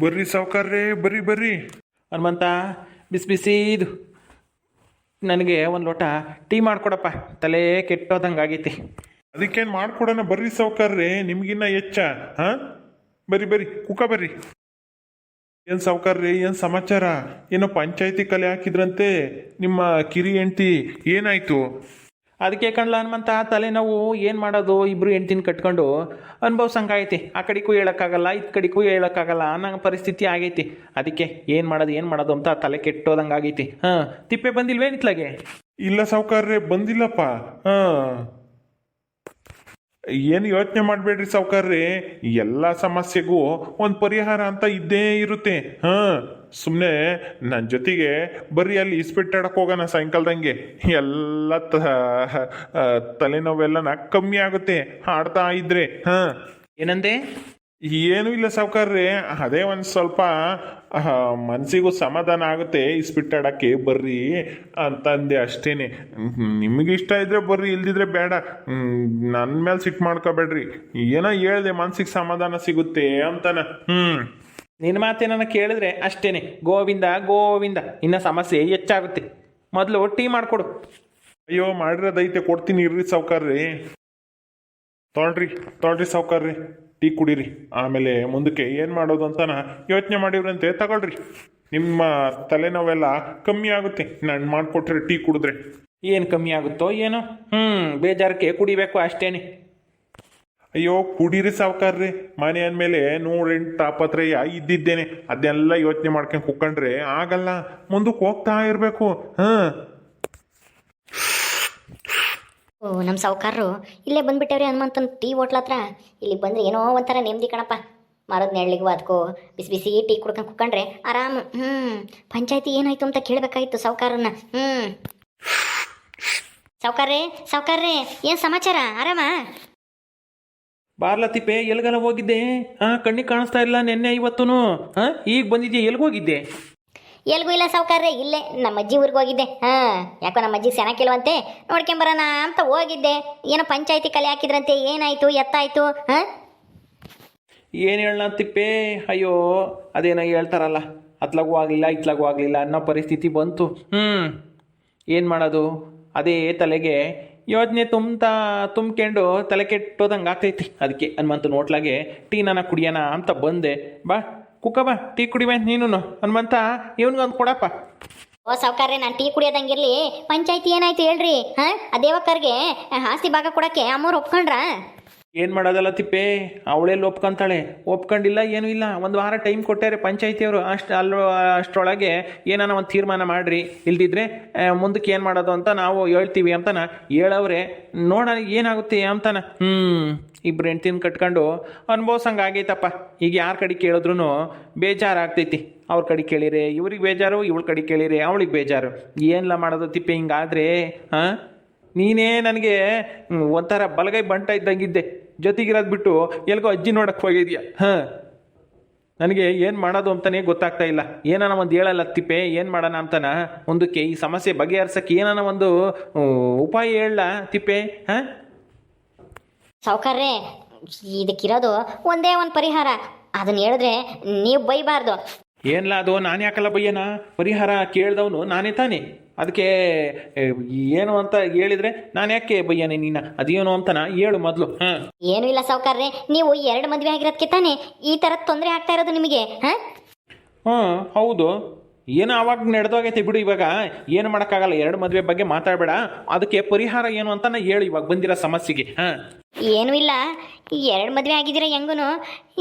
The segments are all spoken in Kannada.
ಬರ್ರಿ ಸಾವುಕಾರ್ರೆ ಬರ್ರಿ ಬರ್ರಿ. ಹನುಮಂತ ಬಿಸಿ ಬಿಸಿ ಇದು ನನಗೆ ಒಂದು ಲೋಟ ಟೀ ಮಾಡಿಕೊಡಪ್ಪ. ತಲೆ ಕೆಟ್ಟೋದಂಗೆ ಆಗೈತಿ ಅದಕ್ಕೇನು ಮಾಡ್ಕೊಡೋಣ ಬರ್ರಿ ಸಾವುಕಾರ್ರೆ. ನಿಮಗಿನ್ನ ಹೆಚ್ಚ ಹಾಂ? ಬರ್ರಿ ಬರ್ರಿ ಕುಕ ಬರ್ರಿ. ಏನು ಸಾವುಕಾರ್ರಿ ಏನು ಸಮಾಚಾರ? ಏನೋ ಪಂಚಾಯತಿ ಕಲೆ ಹಾಕಿದ್ರಂತೆ. ನಿಮ್ಮ ಕಿರಿ ಹೆಂಡ್ತಿ ಏನಾಯ್ತು? ಅದಕ್ಕೆ ಕಣ್ಲ ಹನುಮಂತ, ತಲೆನೋವು, ಏನು ಮಾಡೋದು? ಇಬ್ಬರು ಹೆಂಡ್ತಿನ ಕಟ್ಕೊಂಡು ಅನುಭವ್ಸಂಗಾಗೈತಿ ಆ ಕಡೆಗೂ ಹೇಳೋಕ್ಕಾಗಲ್ಲ, ಇದ್ ಕಡೆಗೂ ಹೇಳೋಕ್ಕಾಗಲ್ಲ, ಅನ್ನೋ ಪರಿಸ್ಥಿತಿ ಆಗೈತಿ. ಅದಕ್ಕೆ ಏನು ಮಾಡೋದು ಏನು ಮಾಡೋದು ಅಂತ ತಲೆ ಕೆಟ್ಟೋದಂಗೆ ಆಗೈತಿ. ಹಾಂ, ತಿಪ್ಪೆ ಬಂದಿಲ್ವೇನಿತ್ಲಾಗೆ ಇಲ್ಲ ಸಾವುಕಾರ್ರೆ, ಬಂದಿಲ್ಲಪ್ಪ. ಹಾಂ. ಏನು ಯೋಚನೆ ಮಾಡಬೇಡ್ರಿ ಸಾವುಕಾರ್ರೆ, ಎಲ್ಲ ಸಮಸ್ಯೆಗೂ ಒಂದು ಪರಿಹಾರ ಅಂತ ಇದ್ದೇ ಇರುತ್ತೆ. ಹಾ. ಸುಮ್ಮನೆ ನನ್ನ ಜೊತೆಗೆ ಬರ್ರಿ ಅಲ್ಲಿ ಇಸ್ಪಿಟ್ಟಾಡಕ್ಕೆ ಹೋಗೋಣ ಸಾಯಂಕಾಲದಂಗೆ. ಎಲ್ಲ ತ ನಾ ಕಮ್ಮಿ ಆಗುತ್ತೆ. ಹಾಡ್ತಾ ಇದ್ರೆ ಹಾ. ಏನಂದೆ? ಏನೂ ಇಲ್ಲ ಸಾವುಕಾರ್ರಿ. ಅದೇ ಒಂದು ಸ್ವಲ್ಪ ಮನಸ್ಸಿಗೂ ಸಮಾಧಾನ ಆಗುತ್ತೆ ಇಸ್ಪಿಟ್ಟಾಡಕ್ಕೆ ಬರ್ರಿ ಅಂತಂದೆ ಅಷ್ಟೇನೆ. ನಿಮಗೆ ಇಷ್ಟ ಇದ್ರೆ ಬರ್ರಿ ಇಲ್ದಿದ್ರೆ ಬೇಡ. ನನ್ನ ಮೇಲೆ ಸಿಟ್ಟು ಮಾಡ್ಕೋಬೇಡ್ರಿ. ಏನೋ ಹೇಳ್ದೆ ಮನ್ಸಿಗೆ ಸಮಾಧಾನ ಸಿಗುತ್ತೆ ಅಂತಾನ. ಹ್ಮ್. ನಿನ್ನ ಮಾತೇನನ್ನು ಕೇಳಿದ್ರೆ ಅಷ್ಟೇನೆ. ಗೋವಿಂದ ಗೋವಿಂದ. ಇನ್ನು ಸಮಸ್ಯೆ ಹೆಚ್ಚಾಗುತ್ತೆ. ಮೊದಲು ಟೀ ಮಾಡಿಕೊಡು. ಅಯ್ಯೋ ಮಾಡಿರೋದೈತೆ ಕೊಡ್ತೀನಿ ಇರ್ರಿ ಸಾವುಕಾರ್ರಿ. ತೊಳ್ರಿ ತೊಳ್ರಿ ಸಾವುಕಾರ್ರಿ. ಟೀ ಕುಡೀರಿ. ಆಮೇಲೆ ಮುಂದಕ್ಕೆ ಏನು ಮಾಡೋದು ಅಂತನ ಯೋಚನೆ ಮಾಡಿವ್ರಂತೆ ತಗೊಳ್ರಿ. ನಿಮ್ಮ ತಲೆನೋವೆಲ್ಲ ಕಮ್ಮಿ ಆಗುತ್ತೆ. ನಾನು ಮಾಡಿಕೊಟ್ರೆ ಟೀ ಕುಡಿದ್ರೆ. ಏನು ಕಮ್ಮಿ ಆಗುತ್ತೋ ಏನೋ? ಹ್ಞೂ ಬೇಜಾರಕ್ಕೆ ಕುಡಿಬೇಕು ಅಷ್ಟೇನೆ. ಅಯ್ಯೋ, ಕುಡೀರಿ ಸಾವುಕಾರ್ರಿ. ಮನೆ ಅಂದಮೇಲೆ ನೂರೆಂಟು ತಾಪತ್ರಯ ಇದ್ದಿದ್ದೇನೆ. ಅದನ್ನೆಲ್ಲ ಯೋಚನೆ ಮಾಡ್ಕೊಂಡು ಕುಕ್ಕಂಡ್ರೆ ಆಗಲ್ಲ. ಮುಂದಕ್ಕೆ ಹೋಗ್ತಾ ಇರಬೇಕು. ಹಾಂ. ಓ ನಮ್ಮ ಸಾವುಕಾರರು ಇಲ್ಲೇ ಬಂದ್ಬಿಟ್ಟವ್ರಿ ಹನುಮಂತನ ಟೀ ಹೋಟ್ಲ ಹತ್ರ. ಇಲ್ಲಿಗೆ ಬಂದ್ರೆ ಏನೋ ಒಂಥರ ನೆಮ್ಮದಿ ಕಣಪ್ಪ. ಮರದ ನೆರಳಿಗೂ ಅದಕ್ಕೂ ಬಿಸಿ ಬಿಸಿ ಟೀ ಕುಡ್ಕೊಂಡು ಕುಕ್ಕಂಡ್ರೆ ಆರಾಮ್. ಹ್ಞೂ ಪಂಚಾಯತಿ ಏನಾಯ್ತು ಅಂತ ಕೇಳಬೇಕಾಗಿತ್ತು ಸಾವುಕಾರನ್ನ. ಹ್ಞೂ ಸಾವುಕಾರ್ರೆ ಸಾವುಕಾರ್ರೆ, ಏನು ಸಮಾಚಾರ? ಆರಾಮ? ಬಾರ್ಲ ಎಲ್ಗನ ಹೋಗಿದ್ದೆ? ಹಾಂ ಕಣ್ಣಿಗೆ ಕಾಣಿಸ್ತಾ ಇಲ್ಲ ನಿನ್ನೆ ಇವತ್ತೂ ಹಾಂ ಈಗ ಬಂದಿದ್ಯಾ ಎಲ್ಗೋಗಿದ್ದೆ ಎಲ್ಗೂ ಇಲ್ಲ ಸಾವುಕಾರ್ರೆ ಇಲ್ಲೇ ನಮ್ಮ ಅಜ್ಜಿ ಊರಿಗೆ ಹೋಗಿದ್ದೆ. ಹಾಂ ಯಾಕೋ ನಮ್ಮ ಅಜ್ಜಿ ಸೆನಕಿಲ್ವಂತೆ ನೋಡ್ಕೊಂಬರೋಣ ಅಂತ ಹೋಗಿದ್ದೆ. ಏನೋ ಪಂಚಾಯತಿ ಕಲೆ ಹಾಕಿದ್ರಂತೆ ಏನಾಯ್ತು ಎತ್ತಾಯ್ತು ಹಾಂ? ಏನು ಹೇಳಣ ತಿಪ್ಪೆ ಅಯ್ಯೋ ಅದೇನೋ ಹೇಳ್ತಾರಲ್ಲ. ಅತ್ಲಾಗೂ ಆಗಲಿಲ್ಲ ಇತ್ಲಾಗೂ ಆಗಲಿಲ್ಲ ಅನ್ನೋ ಪರಿಸ್ಥಿತಿ ಬಂತು. ಹ್ಞೂ ಏನು ಮಾಡೋದು? ಅದೇ ತಲೆಗೆ ಯೋಚನೆ ತುಂಬ್ತಾ ತುಂಬ್ಕೊಂಡು ತಲೆ ಕೆಟ್ಟೋದಂಗೆ ಆಗ್ತೈತಿ. ಅದಕ್ಕೆ ಹನುಮಂತ ನೋಟ್ಲಾಗೆ ಟೀನನ ಕುಡಿಯೋಣ ಅಂತ ಬಂದೆ. ಬಾ ಕುಕ್ಕ ಬಾ, ಟೀ ಕುಡಿವೆ ನೀನು ಹನುಮಂತ, ಇವನಿಗೊಂದು ಕೊಡಪ್ಪ. ಓ ಸಾವುಕಾರ್ರೆ, ನಾನು ಟೀ ಕುಡಿಯೋದಂಗಿರ್ಲಿ. ಪಂಚಾಯತಿ ಏನಾಯ್ತು ಹೇಳ್ರಿ? ಹಾಂ ಆ ದೇವಕ್ಕರ್ಗೆ ಆಸ್ತಿ ಭಾಗ ಕೊಡಕ್ಕೆ ಅಮ್ಮವ್ರು ಒಪ್ಕೊಂಡ್ರಾ? ಏನು ಮಾಡೋದಲ್ಲ ತಿಪ್ಪೆ? ಅವಳೆಲ್ಲಿ ಒಪ್ಕೊಂತಾಳೆ. ಒಪ್ಕೊಂಡಿಲ್ಲ, ಏನೂ ಇಲ್ಲ. ಒಂದು ವಾರ ಟೈಮ್ ಕೊಟ್ಟಾರೆ ಪಂಚಾಯಿತಿಯವರು. ಅಷ್ಟು ಅಲ್ಲೋ ಅಷ್ಟರೊಳಗೆ ಏನಾನ ಒಂದು ತೀರ್ಮಾನ ಮಾಡಿರಿ. ಇಲ್ದಿದ್ರೆ ಮುಂದಕ್ಕೆ ಏನು ಮಾಡೋದು ಅಂತ ನಾವು ಹೇಳ್ತೀವಿ ಅಂತಾನ ಹೇಳವ್ರೆ. ನೋಡೋಣ, ಏನಾಗುತ್ತೆ ಅಂತಾನ. ಹ್ಞೂ ಇಬ್ರು ಹೆಂಡ್ತಿನ ಕಟ್ಕೊಂಡು, ಅನುಭವ್ಸಂಗೆ ಆಗೈತಪ್ಪ. ಈಗ ಯಾರ ಕಡೆ ಕೇಳಿದ್ರು ಬೇಜಾರಾಗ್ತೈತಿ. ಅವ್ರ ಕಡೆ ಕೇಳಿರಿ, ಇವ್ರಿಗೆ ಬೇಜಾರು, ಇವಳ ಕಡೆ ಕೇಳಿರಿ, ಅವಳಿಗೆ ಬೇಜಾರು. ಏನೆಲ್ಲ ಮಾಡೋದು ತಿಪ್ಪೆ ಹಿಂಗಾದ್ರೆ ಹಾಂ ನೀನೇ ನನಗೆ ಒಂಥರ ಬಲಗೈ ಬಂಟ ಇದ್ದಂಗಿದ್ದೆ. ಜೊತೆಗಿರೋದು ಬಿಟ್ಟು ಎಲ್ಗೋ ಅಜ್ಜಿ ನೋಡಕ್ಕೆ ಹೋಗಿದ್ಯಾ? ಹಾಂ. ನನಗೆ ಏನು ಮಾಡೋದು ಅಂತಲೇ ಗೊತ್ತಾಗ್ತಾ ಇಲ್ಲ. ಏನಾನ ಒಂದು ಹೇಳಲ್ಲ ತಿಪ್ಪೆ ಏನು ಮಾಡೋಣ ಅಂತಾನ? ಕೆ ಈ ಸಮಸ್ಯೆ ಬಗೆಹರ್ಸಕ್ಕೆ ಏನಾನ ಒಂದು ಉಪಾಯ ಹೇಳಲ್ಲ ತಿಪ್ಪೆ? ಹಾಂ? ಸಾವುಕಾರ್ರೆ ಇದಕ್ಕಿರೋದು ಒಂದೇ ಒಂದು ಪರಿಹಾರ. ಅದನ್ನ ಹೇಳಿದ್ರೆ ನೀವು ಬೈಬಾರ್ದು. ಏನ್ಲ ಅದು? ನಾನು ಯಾಕಲ್ಲ ಬಯ್ಯನ ಪರಿಹಾರ ಕೇಳ್ದವನು ನಾನೇ ತಾನೇ? ಅದಕ್ಕೆ ಏನು ಅಂತ ಹೇಳಿದ್ರೆ ನಾನು ಯಾಕೆ ಬಯ್ಯನೆ ನೀನ ಅದೇನು ಅಂತನ ಹೇಳು ಮೊದಲು. ಹಾಂ. ಏನೂ ಇಲ್ಲ ಸಾವುಕಾರ್ರೆ ನೀವು ಎರಡು ಮದುವೆ ಆಗಿರೋದಕ್ಕೆ ತಾನೇ ಈ ತರ ತೊಂದರೆ ಆಗ್ತಾ ಇರೋದು ನಿಮಗೆ ಹಾಂ? ಹಾಂ ಹೌದು. ಏನು ಆವಾಗ ನಡೆದೋಗೈತೆ ಬಿಡು ಇವಾಗ. ಏನು ಮಾಡೋಕ್ಕಾಗಲ್ಲ ಎರಡು ಮದುವೆ ಬಗ್ಗೆ ಮಾತಾಡಬೇಡ. ಅದಕ್ಕೆ ಪರಿಹಾರ ಏನು ಅಂತ ನಾ ಹೇಳು ಇವಾಗ ಬಂದಿರೋ ಸಮಸ್ಯೆಗೆ ಹಾಂ. ಏನೂ ಇಲ್ಲ. ಈ ಎರಡು ಮದುವೆ ಆಗಿದ್ದೀರ ಹೆಂಗೂ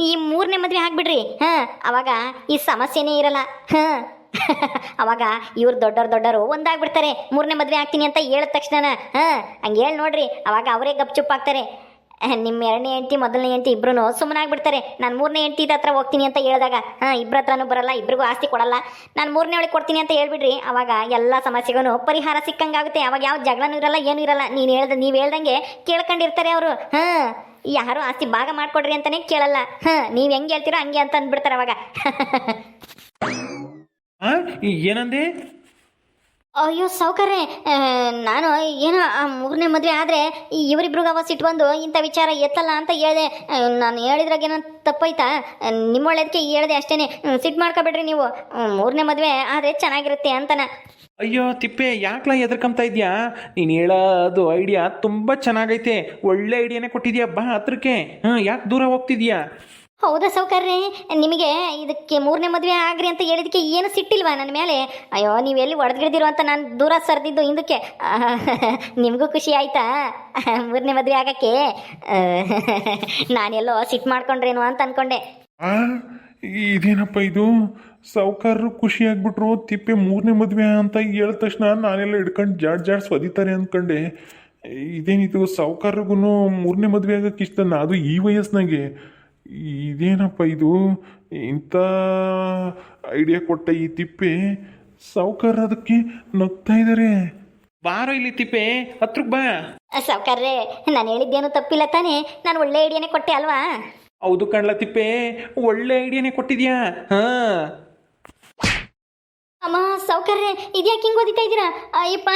ಈ ಮೂರನೇ ಮದುವೆ ಆಗಿಬಿಡ್ರಿ ಹಾಂ? ಅವಾಗ ಈ ಸಮಸ್ಯೆನೇ ಇರಲ್ಲ ಹಾಂ? ಅವಾಗ ಇವ್ರು ದೊಡ್ಡವ್ರು ದೊಡ್ಡವರು ಒಂದಾಗ್ಬಿಡ್ತಾರೆ, ಮೂರನೇ ಮದುವೆ ಆಗ್ತೀನಿ ಅಂತ ಹೇಳಿದ ತಕ್ಷಣ ಹಾಂ, ಹಂಗೆ ಹೇಳಿ ನೋಡ್ರಿ, ಅವಾಗ ಅವರೇ ಗಪ್ಚುಪ್ ಆಗ್ತಾರೆ. ನಿಮ್ಮ ಎರಡನೇ ಹೆಂಡತಿ, ಮೊದಲನೇ ಹೆಂಡತಿ ಇಬ್ರು ಸುಮ್ಮನಾಗ್ಬಿಡ್ತಾರೆ ನಾನು ಮೂರನೇ ಹೆಂಡತಿ ಹತ್ರ ಹೋಗ್ತೀನಿ ಅಂತ ಹೇಳಿದಾಗ, ಹಾಂ ಇಬ್ಬರ ಹತ್ರನೂ ಬರಲ್ಲ, ಇಬ್ರಿಗೂ ಆಸ್ತಿ ಕೊಡಲ್ಲ. ನಾನು ಮೂರನೇ ಒಳಗೆ ಕೊಡ್ತೀನಿ ಅಂತ ಹೇಳ್ಬಿಡ್ರಿ, ಅವಾಗ ಎಲ್ಲ ಸಮಸ್ಯೆಗೂ ಪರಿಹಾರ ಸಿಕ್ಕಂಗಾಗುತ್ತೆ ಅವಾಗ ಯಾವ ಜಗಳನೂ ಇರಲ್ಲ, ಏನೂ ಇರಲ್ಲ. ನೀನು ಹೇಳ್ದ, ನೀವು ಹೇಳ್ದಂಗೆ ಕೇಳ್ಕೊಂಡಿರ್ತಾರೆ ಅವರು, ಹಾಂ. ಯಾರು ಆಸ್ತಿ ಭಾಗ ಮಾಡಿಕೊಡ್ರಿ ಅಂತಲೇ ಕೇಳಲ್ಲ. ಹಾಂ, ನೀವು ಹೆಂಗೆ ಹೇಳ್ತೀರೋ ಹಂಗೆ ಅಂತ ಅಂದ್ಬಿಡ್ತಾರೆ ಅವಾಗ. ಹಾಂ ಏನಂದೆ? ಅಯ್ಯೋ ಸೌಕರ್ಯ ನಾನು ಏನೋ ಆ ಮೂರನೇ ಮದುವೆ ಆದರೆ ಇವರಿಬ್ರಿಗೆ ಅವ ಸಿಟ್ಟು ಬಂದು ಇಂಥ ವಿಚಾರ ಎತ್ತಲ್ಲ ಅಂತ ಹೇಳಿದೆ. ನಾನು ಹೇಳಿದ್ರಾಗ ಏನೋ ತಪ್ಪಾಯ್ತಾ? ನಿಮ್ಮ ಒಳ್ಳೇದಕ್ಕೆ ಹೇಳಿದೆ ಅಷ್ಟೇ ಸಿಟ್ಟು ಮಾಡ್ಕೋಬೇಡ್ರಿ ನೀವು. ಮೂರನೇ ಮದುವೆ ಆದರೆ ಚೆನ್ನಾಗಿರುತ್ತೆ ಅಂತನ. ಅಯ್ಯೋ ತಿಪ್ಪೆ ಯಾಕ್ಲ ಎದ್ರಕಂತ ಇದೆಯಾ? ನೀನು ಹೇಳೋದು ಐಡಿಯಾ ತುಂಬ ಚೆನ್ನಾಗೈತೆ. ಒಳ್ಳೆ ಐಡಿಯಾನೇ ಕೊಟ್ಟಿದ್ಯಾ ಬಾ ಹತ್ರಕ್ಕೆ. ಹಾಂ ಯಾಕೆ ದೂರ ಹೋಗ್ತಿದ್ಯಾ? ಹೌದಾ ಸೌಕರ್ಯ? ನಿಮಗೆ ಇದಕ್ಕೆ ಮೂರನೇ ಮದುವೆ ಆಗ್ರಿ ಅಂತ ಹೇಳಿದಕ್ಕೆ ಏನು ಸಿಟ್ಟಿಲ್ವಾ ನನ್ನ ಮೇಲೆ? ಅಯ್ಯೋ, ನೀವು ಎಲ್ಲಿ ಒಡೆದ್ಗಿಡ್ದಿರೋ ಅಂತ ನಾನು ದೂರ ಸರ್ದಿದ್ದು ಹಿಂದಕ್ಕೆ. ನಿಮಗೂ ಖುಷಿ ಆಯ್ತಾ? ಮೂರನೇ ಮದುವೆ ಆಗಕ್ಕೆ? ನಾನೆಲ್ಲೋ ಸಿಟ್ಟು ಮಾಡ್ಕೊಂಡ್ರೇನು ಅಂತ ಅನ್ಕೊಂಡೆ. ಇದೇನಪ್ಪ ಇದು? ಸಾವುಕಾರರು ಖುಷಿ ಆಗ್ಬಿಟ್ರು, ತಿಪ್ಪೆ ಮೂರನೇ ಮದುವೆ ಅಂತ ಹೇಳಿದ ತಕ್ಷಣ ನಾನೆಲ್ಲ ಹಿಡ್ಕೊಂಡು ಜಾಡ್ ಜಾಡ್ ಸ್ವದಿತಾರೆ ಅಂದ್ಕೊಂಡೆ ಇದೇನಿದು ಸಾವುಕಾರರಿಗೂ ಮೂರನೇ ಮದುವೆ ಆಗಕ್ಕೆ ಇಷ್ಟ ಅದು ಈ ವಯಸ್ಸಿನಾಗೆ. ಇದೇನಪ್ಪ ಇದು? ಇಂಥ ಐಡಿಯಾ ಕೊಟ್ಟ ಈ ತಿಪ್ಪೆ ಸೌಕರ್ ಅದಕ್ಕೆ ನಗ್ತಾ ಇದ್ದಾರೆ ಬಾರೋ ಇಲ್ಲಿ ತಿಪ್ಪೆ ಹತ್ರಕ್ಕೆ ಬಾ. ಸೌಕರ್ಯ ನಾನು ಹೇಳಿದ್ದೇನು ತಪ್ಪಿಲ್ಲ ತಾನೇ? ನಾನು ಒಳ್ಳೆ ಐಡಿಯಾನೇ ಕೊಟ್ಟೆ ಅಲ್ವಾ? ಹೌದು ಕಣ್ಲ ತಿಪ್ಪೆ ಒಳ್ಳೆ ಐಡಿಯಾನೇ ಕೊಟ್ಟಿದ್ಯಾ? ಹಾ. ಅಮ್ಮ ಸೌಕರ್ರೆ ಇದ್ಯಾಕೆ ಹಿಂಗೆ ಓದಿತಾ ಇದ್ದೀರಾ? ಅಯ್ಯಪ್ಪ.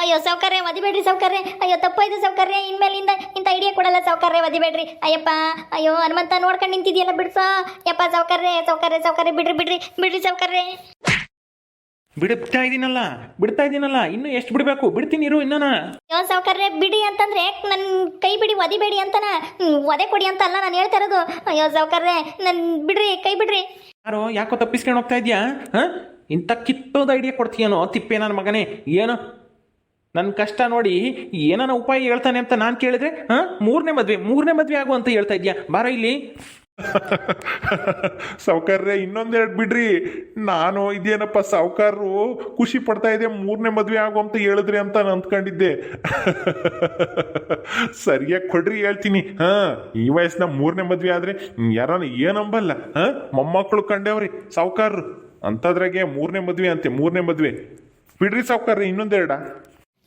ಅಯ್ಯೋ ಸೌಕರ್ಯ ಒದಿಬೇಡ್ರಿ ಸೌಕರ್ಯ. ಅಯ್ಯೋ ತಪ್ಪಾಯ್ತು ಸೌಕರ್ಯ. ಇನ್ಮೇಲಿಂದ ಇಂಥ ಐಡಿಯಾ ಕೊಡಲ್ಲ ಸೌಕರ್ಯ ಒದಿಬೇಡ್ರಿ ಅಯ್ಯಪ್ಪ ಅಯ್ಯೋ ಹನುಮಂತ ನೋಡ್ಕೊಂಡು ನಿಂತಿದ್ಯಲ್ಲ ಬಿಡ್ಸೋ. ಯಪ್ಪ ಸೌಕರ್ಯ ಸೌಕರ್ಯ ಸೌಕರ್ಯ. ಬಿಡ್ರಿ ಬಿಡ್ರಿ ಬಿಡ್ರಿ ಸೌಕರ್ಯ. ಬಿಡ್ತಾ ಇದೀನಲ್ಲ ಬಿಡ್ತಾ ಇದೀನಲ್ಲ ಇನ್ನು ಎಷ್ಟು ಬಿಡಬೇಕು? ಬಿಡ್ತೀನಿ ಇರು ಇನ್ನ ಅಯ್ಯೋ ಸೌಕರ್ಯ ಬಿಡಿ ಅಂತಂದ್ರೆ ನನ್ನ ಕೈ ಬಿಡಿ ಒದಿಬೇಡಿ ಅಂತನ? ಒದೆ ಕೊಡಿ ಅಂತ ಅಲ್ಲ ನಾನು ಹೇಳ್ತಾ ಇರೋದು. ಅಯ್ಯೋ ಸೌಕರ್ಯ ನನ್ನ ಬಿಡ್ರಿ ಕೈ ಬಿಡ್ರಿ. ಯಾರೋ ಯಾಕೋ ತಪ್ಪಿಸ್ಕೊಂಡು ಹೋಗ್ತಾ ಇದ್ಯಾ? ಹಾಂ? ಇಂಥ ಕಿತ್ತೋದು ಐಡಿಯಾ ಕೊಡ್ತೀಯನೋ ತಿಪ್ಪೆ ನನ್ನ ಮಗನೇ. ಏನೋ? ನನ್ನ ಕಷ್ಟ ನೋಡಿ ಏನಾನ ಉಪಾಯ ಹೇಳ್ತಾನೆ ಅಂತ ನಾನು ಕೇಳಿದ್ರೆ, ಹಾಂ? ಮೂರನೇ ಮದುವೆ ಮೂರನೇ ಮದುವೆ ಆಗು ಅಂತ ಹೇಳ್ತಾ ಇದ್ಯಾ? ಬಾರ ಇಲ್ಲಿ. ಸಾವುಕಾರ್ರೆ ಇನ್ನೊಂದೆರಡು ಬಿಡ್ರಿ. ನಾನು ಇದೇನಪ್ಪ ಸಾವುಕಾರರು ಖುಷಿ ಪಡ್ತಾ ಇದೆ ಮೂರನೇ ಮದುವೆ ಆಗು ಅಂತ ಹೇಳಿದ್ರಿ ಅಂತ ನಾನು ಅಂದ್ಕೊಂಡಿದ್ದೆ. ಸರಿಯಾಗಿ ಕೊಡ್ರಿ ಹೇಳ್ತೀನಿ. ಹಾ? ಈ ವಯಸ್ಸಿನ ಮೂರನೇ ಮದುವೆ ಆದ್ರೆ ಯಾರನ್ನ ಏನಂಬಲ್ಲ ಹಾ? ಮೊಮ್ಮಕ್ಕಳು ಕಂಡೇವ್ರಿ, ಸಾವುಕಾರರು. ಅಂಥದ್ರಾಗೆ ಮೂರನೇ ಮದುವೆ ಅಂತೆ, ಮೂರನೇ ಮದುವೆ. ಬಿಡ್ರಿ ಸಾವುಕಾರ್ರಿ, ಇನ್ನೊಂದೆರಡ?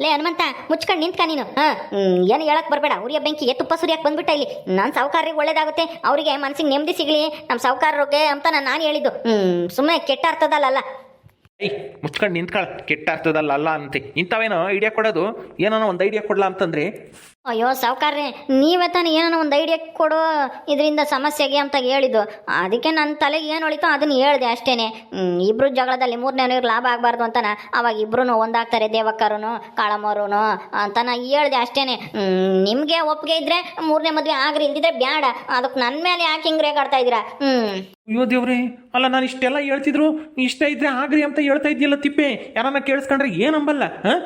ಲೇ ಹನುಮಂತ, ಮುಚ್ಕೊಂಡು ನಿಂತ್ಕ ನೀನು. ಹ್ಮ್, ಏನು ಹೇಳಕ್ ಬರಬೇಡ. ಉರಿಯ ಬೆಂಕಿಗೆ ತುಪ್ಪ ಸುರಿಯಕ್ಕೆ ಬಂದ್ಬಿಟ್ಟ ಇಲ್ಲಿ. ನನ್ನ ಸಾವುಕಾರರಿಗೆ ಒಳ್ಳೇದಾಗುತ್ತೆ. ಅವರಿಗೆ ಮನಸ್ಸಿಗೆ ನೆಮ್ಮದಿ ಸಿಗಲಿ. ನಮ್ಮ ಸಾವುಕಾರರಿಗೆ ಅಂತ ನಾನು ಹೇಳಿದ್ದು. ಹ್ಮ್ ಸುಮ್ಮನೆ ಕೆಟ್ಟ ಅರ್ಥದಲ್ಲ ಮುಚ್ಕೊಂಡು ನಿಂತ್ಕೊಳ ಕೆಟ್ಟ ಅರ್ಥದಲ್ಲ ಅಲ್ಲ ಅಂತೆ. ಇಂಥವೇನೋ ಐಡಿಯಾ ಕೊಡೋದು? ಏನೋ ಒಂದು ಐಡಿಯಾ ಕೊಡ್ಲಾ ಅಂತಂದ್ರೆ? ಅಯ್ಯೋ ಸಾವುಕಾರ್ರೆ ನೀವೇ ತಾನೇ ಏನೋ ಒಂದು ಐಡಿಯಾ ಕೊಡು ಇದರಿಂದ ಸಮಸ್ಯೆಗೆ ಅಂತ ಹೇಳಿದ್ದು. ಅದಕ್ಕೆ ನನ್ನ ತಲೆಗೆ ಏನು ಹೊಳಿತೋ ಅದನ್ನ ಹೇಳಿದೆ ಅಷ್ಟೇನೆ. ಇಬ್ಬರು ಜಗಳದಲ್ಲಿ ಜಗಳದಲ್ಲಿ ಮೂರನೇವ್ರಿಗೆ ಲಾಭ ಆಗಬಾರ್ದು ಅಂತಾನೆ, ಅವಾಗ ಇಬ್ಬರೂ ಒಂದಾಗ್ತಾರೆ ದೇವಕ್ಕರೂ ಕಾಳಮ್ಮರೂ ಅಂತ ನಾ ಹೇಳ್ದೆ ಅಷ್ಟೇನೆ. ನಿಮಗೆ ಒಪ್ಪಿಗೆ ಇದ್ರೆ ಮೂರನೇ ಮದುವೆ ಆಗ್ರಿ, ಇಲ್ದಿದ್ರೆ ಬ್ಯಾಡ. ಅದಕ್ಕೆ ನನ್ನ ಮೇಲೆ ಯಾಕೆ ಹಿಂಗೆ ರೇಗಾಡ್ತಾ ಇದ್ದೀರಾ? ಹ್ಞೂ ಅಯ್ಯೋ ದೇವ್ರಿ, ಅಲ್ಲ ನಾನು ಇಷ್ಟೆಲ್ಲ ಹೇಳ್ತಿದ್ರು, ಇಷ್ಟ ಇದ್ರೆ ಆಗ್ರಿ ಅಂತ ಹೇಳ್ತಾ ಇದ್ದಿಲ್ಲ ತಿಪ್ಪೆ. ಯಾರನ್ನ ಕೇಳಿಸ್ಕೊಂಡ್ರೆ ಏನಂಬಲ್ಲ ಹಾಂ?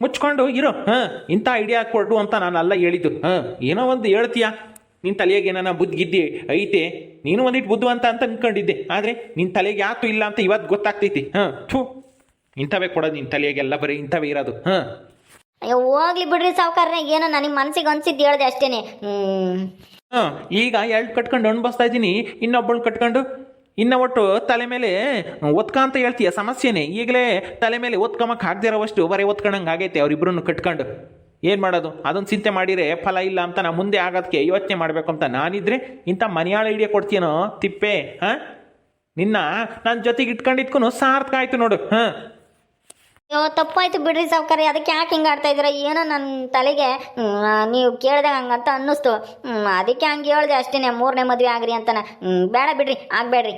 ಮುಚ್ಕೊಂಡು ಇರೋ ಹಾಂ ಇಂಥ ಐಡಿಯಾ ಕೊಡು ಅಂತ ನಾನು ಅಲ್ಲ ಹೇಳಿದ್ದು. ಹಾಂ ಏನೋ ಒಂದು ಹೇಳ್ತೀಯ? ನಿನ್ನ ತಲೆಗೆ ಏನಾನ ಬುದ್ಧಿಗಿದ್ದಿ ಐತೆ? ನೀನು ಒಂದಿಟ್ಟು ಬುದ್ಧಿವಂತ ಅಂತ ಅಂದ್ಕೊಂಡಿದ್ದೆ ಆದರೆ ನಿನ್ನ ತಲೆಗೆ ಯಾತು ಇಲ್ಲ ಅಂತ ಇವತ್ತು ಗೊತ್ತಾಗ್ತೈತಿ. ಹಾಂ ಥೂ. ಇಂಥವೇ ಕೊಡೋದು ನಿನ್ನ ತಲೆಗೆಲ್ಲ ಬರೀ ಇಂಥವೇ ಇರೋದು. ಹಾಂ. ಅಯ್ಯೋ ಹೋಗ್ಲಿ ಬಿಡ್ರಿ ಸಾವುಕಾರನೇ ಏನೋ ನನಗೆ ಮನಸ್ಸಿಗೆ ಅನ್ಸಿದ್ದು ಹೇಳ್ದೆ ಅಷ್ಟೇನೆ. ಹ್ಞೂ ಹಾಂ ಈಗ ಎರಡು ಕಟ್ಕೊಂಡು ಅಣ್ಬಸ್ತಾ ಇದ್ದೀನಿ. ಇನ್ನೊಬ್ಬಳು ಕಟ್ಕೊಂಡು ಇನ್ನ ಒಟ್ಟು ತಲೆ ಮೇಲೆ ಒತ್ಕ ಅಂತ ಹೇಳ್ತೀಯ ಸಮಸ್ಯೆನೇ. ಈಗಲೇ ತಲೆ ಮೇಲೆ ಒತ್ಕೊಂಬಕ್ಕೆ ಆಗದಿರೋವಷ್ಟು ಬರೀ ಒತ್ಕೊಂಡಂಗೆ ಆಗೈತೆ ಅವರಿಬ್ಬರನ್ನು ಕಟ್ಕೊಂಡು. ಏನು ಮಾಡೋದು? ಅದೊಂದು ಚಿಂತೆ ಮಾಡಿದರೆ ಫಲ ಇಲ್ಲ ಅಂತ ನಾ ಮುಂದೆ ಆಗೋದಕ್ಕೆ ಯೋಚನೆ ಮಾಡಬೇಕು ಅಂತ ನಾನಿದ್ರೆ ಇಂಥ ಮನೆಯಾಳ ಐಡಿಯಾ ಕೊಡ್ತೀನೋ ತಿಪ್ಪೆ, ಹಾಂ? ನಿನ್ನ ನನ್ನ ಜೊತೆಗೆ ಇಟ್ಕೊಂಡಿದ್ಕೂ ಸಾರ್ಥಕ ಆಯ್ತು ನೋಡು, ಹಾಂ? ಅಯ್ಯೋ, ತಪ್ಪಾಯ್ತು ಬಿಡ್ರಿ ಸಾವುಕಾರಿ, ಅದಕ್ಕೆ ಯಾಕೆ ಹಿಂಗೆ ಆಡ್ತಾ ಇದ್ದೀರಾ? ಏನೋ ನನ್ನ ತಲೆಗೆ ನೀವು ಕೇಳ್ದೆ ಹಂಗಂತ ಅನ್ನಿಸ್ತು. ಅದಕ್ಕೆ ಹಂಗೆ ಹೇಳ್ದೆ ಅಷ್ಟೇನೆ, ಮೂರನೇ ಮದುವೆ ಆಗ್ರಿ ಅಂತಾನೆ. ಬೇಡ ಬಿಡ್ರಿ, ಆಗ್ಬೇಡ್ರಿ.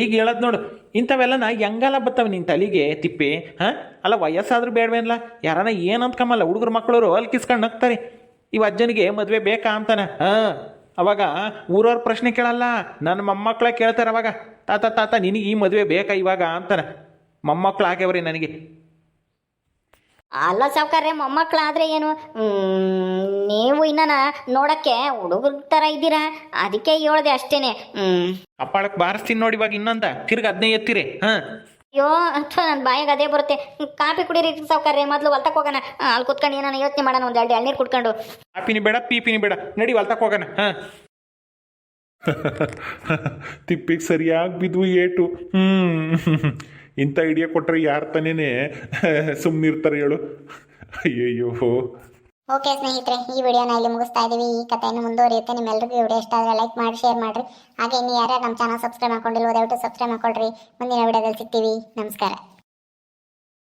ಈಗ ಹೇಳದ್ ನೋಡು ಇಂಥವೆಲ್ಲ ನಾ ಹೆಂಗಲ್ಲ ಬರ್ತವೆ ನಿನ್ನ ತಲೆಗೆ, ತಿಪ್ಪಿ, ಹಾಂ? ಅಲ್ಲ, ವಯಸ್ಸಾದ್ರೂ ಬೇಡವೇನಲ್ಲ ಯಾರನ ಏನು ಹುಡುಗರ ಹುಡುಗರು ಮಕ್ಕಳವರು ಅಲ್ಕಿಸ್ಕೊಂಡು ನಗ್ತಾರೆ. ಇವ ಅಜ್ಜನಿಗೆ ಮದುವೆ ಬೇಕಾ ಅಂತಾನೆ, ಹಾಂ? ಅವಾಗ ಊರವ್ರ ಪ್ರಶ್ನೆ ಕೇಳಲ್ಲ ನನ್ನ ಮೊಮ್ಮಕ್ಳೇ ಕೇಳ್ತಾರೆ ಅವಾಗ, ತಾತ ತಾತ, ನಿನಗೆ ಈ ಮದುವೆ ಬೇಕಾ ಇವಾಗ ಅಂತಾನ. ಮೊಮ್ಮಕ್ಕಳು ಹಾಕ್ಯವ್ರಿ ನನಗೆ. ಅಲ್ಲ ಸಾವುಕಾರ್ಯ ಮೊಮ್ಮಕ್ಕಳಾದ್ರೆ ಏನು? ನೀವು ಇನ್ನ ನೋಡಕ್ಕೆ ಹುಡುಗರ ಥರ ಇದ್ದೀರಾ? ಅದಕ್ಕೆ ಹೇಳ್ದೆ ಅಷ್ಟೇನೆ. ಹ್ಮ್. ಅಪ್ಪಾಳಕ್ಕೆ ಬಾರಿಸ್ತೀನಿ ನೋಡಿ ಇವಾಗ ಇನ್ನೊಂದ. ತಿರ್ಗಿ ಅದನ್ನೇ ಎತ್ತಿರಿ. ಹಾಂ. ಅಯ್ಯೋ ಅಥವಾ ನನ್ನ ಬಾಯಿಗೆ ಅದೇ ಬರುತ್ತೆ. ಕಾಫಿ ಕುಡೀರಿ ಮೊದ್ಲು ಮೊದಲು ಹೊಲ್ತಕ್ಕೆ ಹೋಗೋಣ. ಅಲ್ಲಿ ಕುತ್ಕೊಂಡು ಏನಾನ ಯೋಚನೆ ಮಾಡೋಣ ಒಂದು ಎರಡು ಎಳ್ನೀರು ಕುಡ್ಕೊಂಡು. ಕಾಪಿನಿ ಬೇಡ ಪೀಪಿನಿ ಬೇಡ. ನಡಿ ಹೊಲ್ತಕ್ಕೆ ಹೋಗೋಣ. ಹಾಂ. ತಿಪ್ಪಿಗೆ ಸರಿಯಾಗಿ ಬಿದ್ವು ಏಟು. ಹ್ಮ್. ಇಂಥ ಐಡಿಯಾ ಕೊಟ್ಟರೆ ಯಾರು ತಾನೇನೆ ಸುಮ್ಮನಿರ್ತಾರೆ ಹೇಳು. ಅಯ್ಯಯ್ಯೋ. ಓಕೆ ಸ್ನೇಹಿತರೆ, ಈ ವಿಡಿಯೋನ ಇಲ್ಲಿ ಮುಗಿಸ್ತಾ ಇದ್ದೀವಿ ಈ ಕಥೆಯನ್ನು ಮುಂದುವರಿಯುತ್ತೆ. ನಿಮ್ಮೆಲ್ಲರಿಗೂ ವಿಡಿಯೋ ಇಷ್ಟ ಆದರೆ ಲೈಕ್ ಮಾಡಿ ಶೇರ್ ಮಾಡಿರಿ. ಹಾಗೆ ಇನ್ನು ಯಾರ್ಯಾರು ನಮ್ಮ ಚಾನಲ್ ಸಬ್ಸ್ಕ್ರೈಬ್ ಮಾಡ್ಕೊಂಡಿಲ್ಲ ದಯವಿಟ್ಟು ಸಬ್ಸ್ಕ್ರೈಬ್ ಮಾಡ್ಕೊಳ್ರಿ. ಮುಂದಿನ ವಿಡಿಯೋದಲ್ಲಿ ಸಿಗ್ತೀವಿ. ನಮಸ್ಕಾರ.